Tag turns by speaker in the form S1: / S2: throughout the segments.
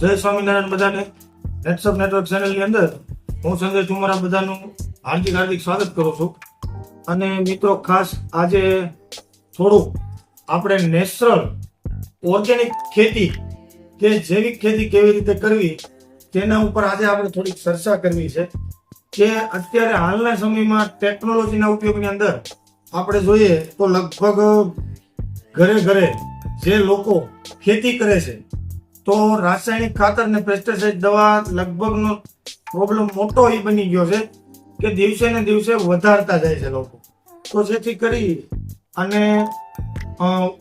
S1: જય સ્વામિનારાયણ બધાને. નેટસપ નેટવર્ક ચેનલની અંદર હું સંજય ચુમારા બધાનું હાર્દિક હાર્દિક સ્વાગત કરું છું. અને મિત્રો ખાસ આજે થોડું આપણે નેચરલ ઓર્ગેનિક ખેતી કે જૈવિક ખેતી કેવી રીતે કરવી તેના ઉપર આજે આપણે થોડીક ચર્ચા કરવી છે કે અત્યારે હાલના સમયમાં ટેકનોલોજીના ઉપયોગની અંદર આપણે જોઈએ તો લગભગ ઘરે ઘરે જે લોકો ખેતી કરે છે તો રાસાયણિક ખાતર ને પેસ્ટિસાઇડ દવા લગભગનો પ્રોબ્લેમ મોટો એ બની ગયો છે કે દિવસે ને દિવસે વધારતા જાય છે લોકો. તો જેથી કરી અને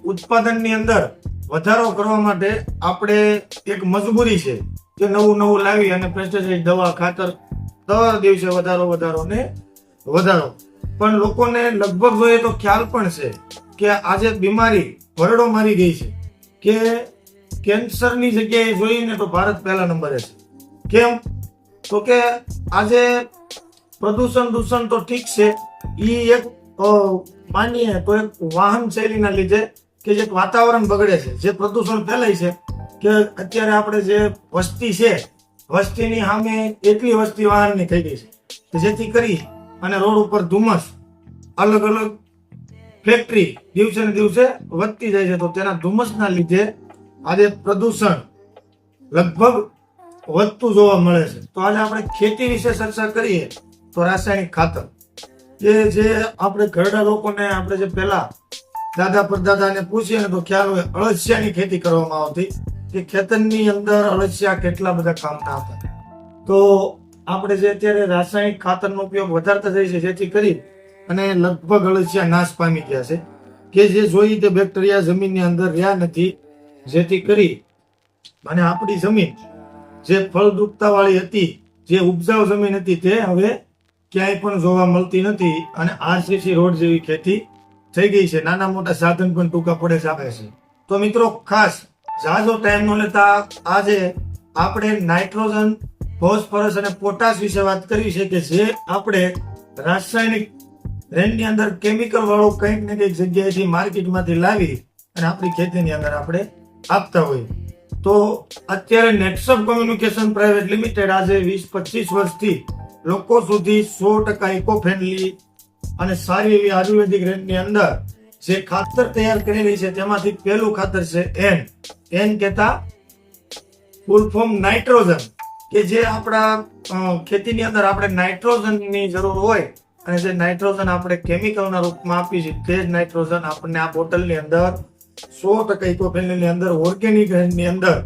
S1: ઉત્પાદનની અંદર વધારો કરવા માટે આપણે એક મજબૂરી છે કે નવું નવું લાવી અને પેસ્ટિસાઇડ દવા ખાતર દર દિવસે વધારો વધારો ને વધારો. પણ લોકોને લગભગ જોઈએ તો ખ્યાલ પણ છે કે આજે બીમારી ભરડો મારી ગઈ છે કે કેન્સરની જગ્યાએ જોઈને તો ભારત પહેલા નંબરે છે. કેમ? તો કે આજે પ્રદૂષણ દૂષણ તો ઠીક છે. એ એક માનીએ તો એક વાહન શૈલીના લીધે કે જે વાતાવરણ બગડે છે, જે પ્રદૂષણ ફેલાય છે, કે અત્યારે આપણે જે વસ્તી છે, વસ્તીની સામે એટલી વસ્તી વાહનની થઈ ગઈ છે કે જેથી કરી અને રોડ ઉપર ધુમ્મસ અલગ અલગ ફેક્ટરી દિવસે ને દિવસે વધતી જાય છે. તો તેના ધુમ્મસના લીધે આજે પ્રદૂષણ લગભગ વધતું જોવા મળે છે. તો આજે આપણે ખેતી વિશે ચર્ચા કરીએ તો રાસાયણિક ખાતર. એ જે આપણે ઘરડા લોકોને આપણે જે પહેલા દાદા પરદાદાને પૂછીએ ને તો ખ્યાલ હોય અળસિયાની ખેતી કરવામાં આવતી. કે ખેતરની અંદર અળસિયા કેટલા બધા કામના હતા. તો આપણે જે અત્યારે રાસાયણિક ખાતરનો ઉપયોગ વધારતા થઈ છે જેથી કરી અને લગભગ અળસિયા નાશ પામી ગયા છે. કે જે જોઈ તે બેક્ટેરિયા જમીનની અંદર રહ્યા નથી. જેથી કરી અને આપણી જમીન જે ફળદ્રુપતા વાળી હતી, જે ઉપજાઉ જમીન હતી, તે હવે ક્યાંય પણ જોવા મળતી નથી અને આરસીસી રોડ જેવી ખેતી થઈ ગઈ છે. નાના મોટા સાધન પણ ટૂંકા પડે જ છે. તો મિત્રો, ખાસ ઝાઝો ટાઈમ નો લેતા આજે આપણે નાઇટ્રોજન, ફોસ્ફરસ અને પોટાશ વિશે વાત કરી છે કે જે આપણે રાસાયણિક રેનની અંદર કેમિકલ વાળો કંઈક ને કંઈક જગ્યાએથી માર્કેટમાંથી લાવી અને આપણી ખેતીની અંદર આપણે આપતા હોય. તો અત્યારે નેટસપ કોમ્યુનિકેશન પ્રાઇવેટ લિમિટેડ આજે વીસ પચીસ વર્ષથી લોકો સુધી સો ટકા ઇકો ફ્રેન્ડલી અને સારી એવી આયુર્વેદિક રેન્જની અંદર જે ખાતર તૈયાર કરેલી છે, તેમાંથી પહેલું ખાતર છે એન એન કહેતા ફૂલ ફોર્મ નાઇટ્રોજન કે જે આપણા ખેતીની અંદર આપણે નાઇટ્રોજનની જરૂર હોય અને જે નાઇટ્રોજન આપણે કેમિકલના રૂપમાં આપીએ છીએ, તે જ નાઇટ્રોજન આપણને આ બોટલની અંદર સો ટકા ઇકોફેનની અંદર ઓર્ગેનિકની અંદર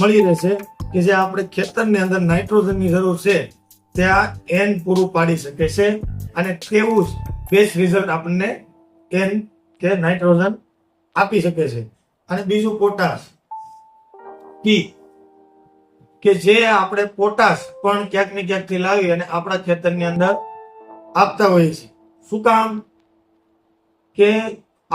S1: મળી રહેશે કે જે આપણે ખેતરની અંદર નાઇટ્રોજનની જરૂર છે તે આ એન પૂરું પાડી શકે છે અને તેવું જ બેસ્ટ રિઝલ્ટ આપણને એન કે નાઇટ્રોજન આપી શકે છે. અને બીજું પોટાશ પી કે જે આપણે પોટાશ પણ ક્યાંક ને ક્યાંકથી લાવી અને આપણા ખેતરની અંદર આપતા હોઈએ છીએ. શું કામ? કે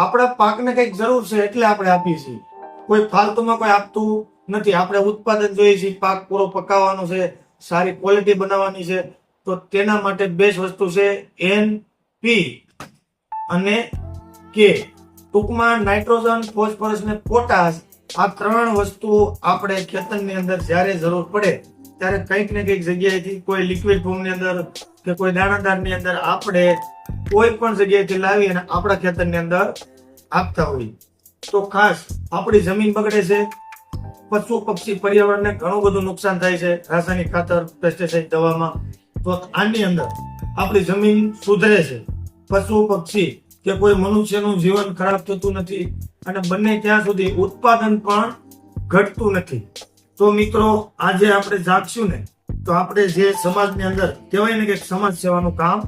S1: આપણા પાકને કંઈક જરૂર છે એટલે આપણે આપીએ છીએ. કોઈ ફાલતુમાં કોઈ આપતું નથી. આપણે ઉત્પાદન જોઈએ છીએ, પાક પૂરો પકાવવાનો છે, સારી ક્વોલિટી બનાવવાની છે, તો તેના માટે બેસ્ટ વસ્તુ છે એન પી અને કે ટૂંકમાં નાઇટ્રોજન, ફોસ્ફરસ ને પોટાશ આ ત્રણ વસ્તુ આપણે ખેતરની અંદર જ્યારે જરૂર પડે, ત્યારે કંઈક ને કંઈક જગ્યાએથી કોઈ લિક્વિડ ફોર્મની અંદર કે કોઈ દાણાદારની અંદર આપણે કોઈ પણ જગ્યાએથી લાવી અને આપણા ખેતરની અંદર આપતા હોઈએ તો ખાસ આપણી જમીન બગડે છે, પશુ પક્ષી પર્યાવરણને ઘણું બધું નુકસાન થાય છે, રાસાયણિક ખાતર પેસ્ટિસાઇડ દવામાં. તો આની અંદર આપણી જમીન સુધરે છે. પશુ પક્ષી કે કોઈ મનુષ્યનું જીવન ખરાબ થતું નથી અને બંને ત્યાં સુધી ઉત્પાદન પણ ઘટતું નથી. તો મિત્રો, આજે આપણે જાગશું ને તો આપણે જે સમાજની અંદર કહેવાય ને કે સમાજ સેવાનું કામ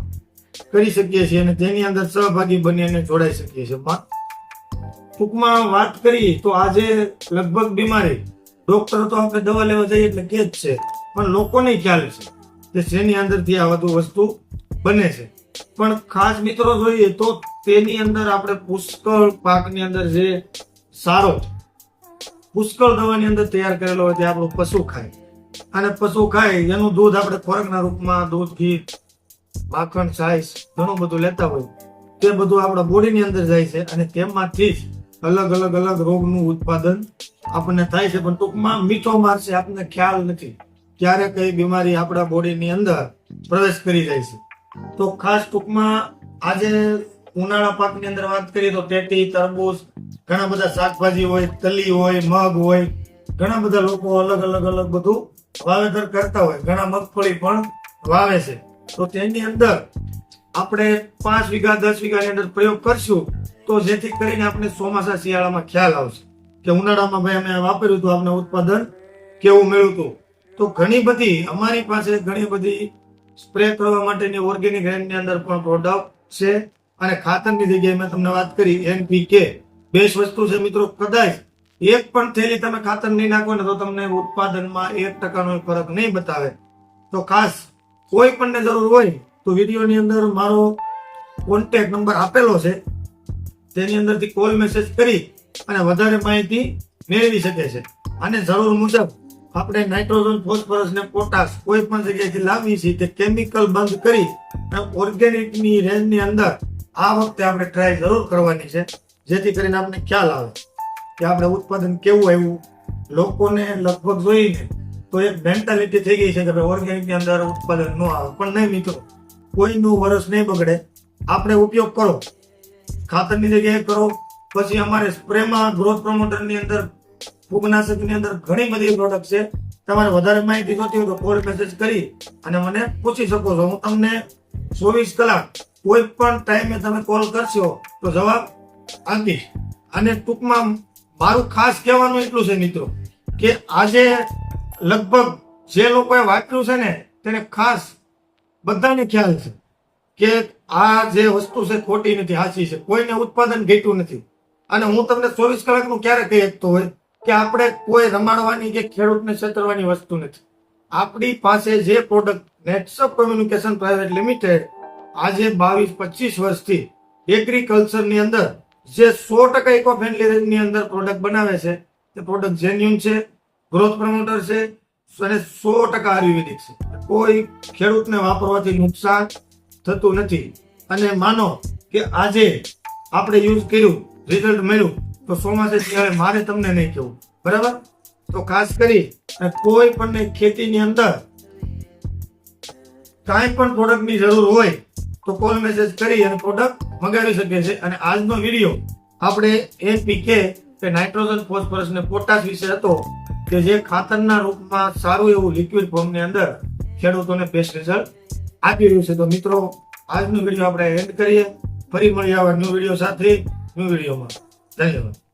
S1: કરી શકીએ છીએ અને તેની અંદર સહભાગી બની અને જોડાઈ શકીએ છીએ. ટૂંકમાં વાત કરી તો આજે લગભગ બીમારી. ડોક્ટર તો આપણે દવા લેવા જઈએ એટલે કે જ છે. પણ લોકોને ખ્યાલ છે કે જેની અંદરથી આ બધું વસ્તુ બને છે. પણ ખાસ મિત્રો જોઈએ તો તેની અંદર આપણે પુષ્કળ પાકની અંદર જે સારો પુષ્કળ દવાની અંદર તૈયાર કરેલો હોય તે આપણું પશુ ખાય. અને પશુ ખાય. એનું દૂધ આપણે ખોરાકના રૂપમાં દૂધ, ઘી, માખણ, છાશ, ઘણું બધું લેતા હોય. તે બધું આપણા બોડીની અંદર જાય છે અને તેમાંથી અલગ અલગ અલગ રોગનું ઉત્પાદન આપણને થાય છે. પણ ટૂંકમાં મીઠો મારશે આપણને ખ્યાલ નથી ક્યારે કઈ બીમારી આપણા બોડીની અંદર પ્રવેશ કરી જાય છે. તો ખાસ ટૂંકમાં આજે ઉનાળા પાકની અંદર વાત કરીએ તો ટેટી તરબૂચ, ઘણા બધા શાકભાજી હોય, તલી હોય, મગ હોય, ઘણા બધા લોકો અલગ અલગ અલગ બધું વાવેતર કરતા હોય, ઘણા મગફળી પણ વાવે છે. તો તેની અંદર આપણે પાંચ વીઘા, દસ વીઘાની અંદર પ્રયોગ કરશું, તો જેથી કરીને આપણે ચોમાસા શિયાળામાં ખ્યાલ આવશે કે ઉનાળામાં ભાઈ અમે વાપર્યું હતું આપણે ઉત્પાદન કેવું મળ્યું હતું. તો ઘણી બધી, અમારી પાસે ઘણી બધી સ્પ્રે કરવા માટેની ઓર્ગેનિક રેન્જની અંદર પણ પ્રોડક્ટ છે. અને ખાતરની જગ્યાએ મેં તમને વાત કરી એનપીકે બેસ્ટ વસ્તુ છે મિત્રો, કદાચ એક પણ થેલી તમે ખાતર નહીં નાખો ને તો તમને ઉત્પાદનમાં એક ટકાનો ફરક નહીં બતાવે. તો ખાસ, કોઈ પણને જરૂર હોય તો વિડીયોની અંદર મારો કોન્ટેક નંબર આપેલો છે. તેની અંદરથી કોલ મેસેજ કરી અને વધારે માહિતી મેળવી શકે છે. અને જરૂર મુજબ આપણે નાઇટ્રોજન ફોસ્ફરસ ને પોટાશ કોઈ પણ જગ્યાએથી લાવી છીએ તે કેમિકલ બંધ કરી અને ઓર્ગેનિકની રેન્જની અંદર આ વખતે આપણે ટ્રાય જરૂર કરવાની છે. જેથી કરીને આપણને ખ્યાલ આવે. કે આપણે ઉત્પાદન કેવું આવ્યું? લોકોને લગભગ જોઈને તો એક મેન્ટાલિટી થઈ ગઈ છે કે ભાઈ ઓર્ગેનિકની અંદર ઉત્પાદન ન આવે. પણ નહીં મિત્રો, કોઈનું વરસ નહીં બગડે. આપણે ઉપયોગ કરો. ખાતરની જગ્યાએ કરો. પછી અમારે સ્પ્રેમાં ગ્રોથ પ્રમોટરની અંદર, ફૂગનાશકની અંદર ઘણી બધી પ્રોડક્ટ છે. તમારે વધારે માહિતી જોતી હોય તો કોલ મેસેજ કરી અને મને પૂછી શકો છો. હું તમને ચોવીસ કલાક કોઈ પણ ટાઈમે તમે કોલ કરશો તો જવાબ આપીશ. અને ટૂંકમાં મારું ખાસ કહેવાનું એટલું છે, મિત્રો, કે આજે લગભગ જે લોકોએ વાંચ્યું છે ને, તેને ખાસ બધાને ખ્યાલ છે કે આ જે વસ્તુ છે ખોટી નથી સાચી છે. કોઈને ઉત્પાદન ઘટ્યું નથી. અને હું તમને ચોવીસ કલાકનું ક્યારે કહી શકતો હોય કે આપણે કોઈ રમાડવાની કે ખેડૂતને છેતરવાની વસ્તુ નથી. આપણી પાસે જે product Netsurf communication private limited આજે બાવીસ પચીસ વર્ષથી એગ્રીકલ્ચરની અંદર જે સો ટકા ઇકો ફ્રેન્ડલી રેન્જની અંદર પ્રોડક્ટ બનાવે છે, તે પ્રોડક્ટ જેન્યુન છે ગ્રોથ પ્રમોટર છે અને સો ટકા આયુર્વેદિક છે. કોઈ ખેડૂતને વાપરવાથી નુકસાન થતું નથી. અને માનો કે આજે આપણે યુઝ કર્યું રિઝલ્ટ મળ્યું, તો ચોમાસે ત્યારે મારે તમને નહીં કહેવું. બરાબર? તો ખાસ કરી કોઈ પણ ખેતીની અંદર કાંઈ પણ પ્રોડક્ટની જરૂર હોય, તો કોલ મેસેજ કરી અને પ્રોડક્ટ મંગાવી શકે છે અને આજનો વીડિયો આપણે એનપીકે કે નાઇટ્રોજન, ફોસ્ફરસ ને પોટાશ વિશે હતો કે જે ખાતરના રૂપમાં સારું એવું લિક્વિડ ફોર્મની અંદર ખેડૂતોને બેસ્ટ રિઝલ્ટ આપી રહ્યું છે. તો મિત્રો, આજનો વીડિયો આપણે એન્ડ કરીએ. ફરી મળીએ આવા ન્યૂ વીડિયો સાથે ન્યૂ વિડીયોમાં ધન્યવાદ.